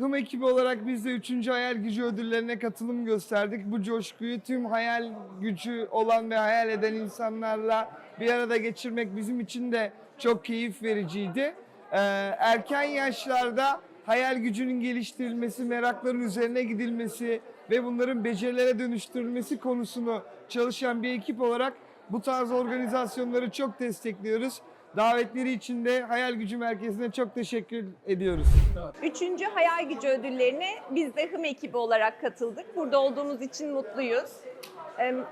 Hım ekibi olarak biz de 3. Hayal Gücü ödüllerine katılım gösterdik. Bu coşkuyu tüm hayal gücü olan ve hayal eden insanlarla bir arada geçirmek bizim için de çok keyif vericiydi. Ee, erken yaşlarda hayal gücünün geliştirilmesi, merakların üzerine gidilmesi ve bunların becerilere dönüştürülmesi konusunu çalışan bir ekip olarak bu tarz organizasyonları çok destekliyoruz. Davetleri için de Hayal Gücü Merkezi'ne çok teşekkür ediyoruz. Üçüncü Hayal Gücü ödüllerine biz de Hım ekibi olarak katıldık. Burada olduğumuz için mutluyuz. Hım,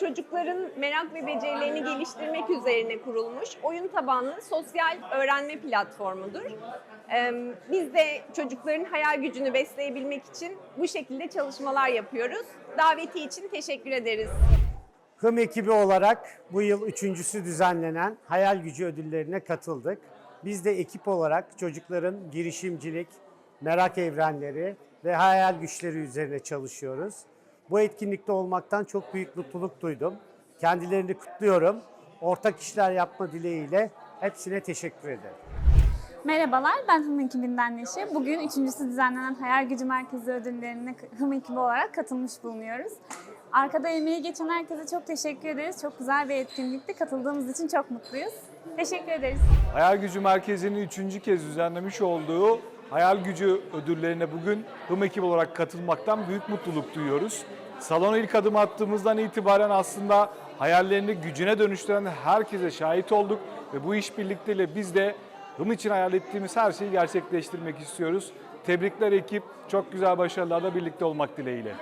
çocukların merak ve becerilerini geliştirmek üzerine kurulmuş oyun tabanlı sosyal öğrenme platformudur. Biz de çocukların hayal gücünü besleyebilmek için bu şekilde çalışmalar yapıyoruz. Daveti için teşekkür ederiz. Hım ekibi olarak bu yıl üçüncüsü düzenlenen Hayal Gücü ödüllerine katıldık. Biz de ekip olarak çocukların girişimcilik, merak evrenleri ve hayal güçleri üzerine çalışıyoruz. Bu etkinlikte olmaktan çok büyük mutluluk duydum. Kendilerini kutluyorum. Ortak işler yapma dileğiyle hepsine teşekkür ederim. Merhabalar, ben Hım ekibinden Neşe. Bugün üçüncüsü düzenlenen Hayal Gücü Merkezi ödüllerine Hım ekibi olarak katılmış bulunuyoruz. Arkada emeği geçen herkese çok teşekkür ederiz. Çok güzel bir etkinlikti. Katıldığımız için çok mutluyuz. Teşekkür ederiz. Hayal Gücü Merkezi'nin üçüncü kez düzenlemiş olduğu Hayal Gücü ödüllerine bugün Hım ekibi olarak katılmaktan büyük mutluluk duyuyoruz. Salona ilk adım attığımızdan itibaren aslında hayallerini gücüne dönüştüren herkese şahit olduk ve bu işbirlikleriyle biz de Hım için hayal ettiğimiz her şeyi gerçekleştirmek istiyoruz. Tebrikler ekip, çok güzel başarılarla birlikte olmak dileğiyle.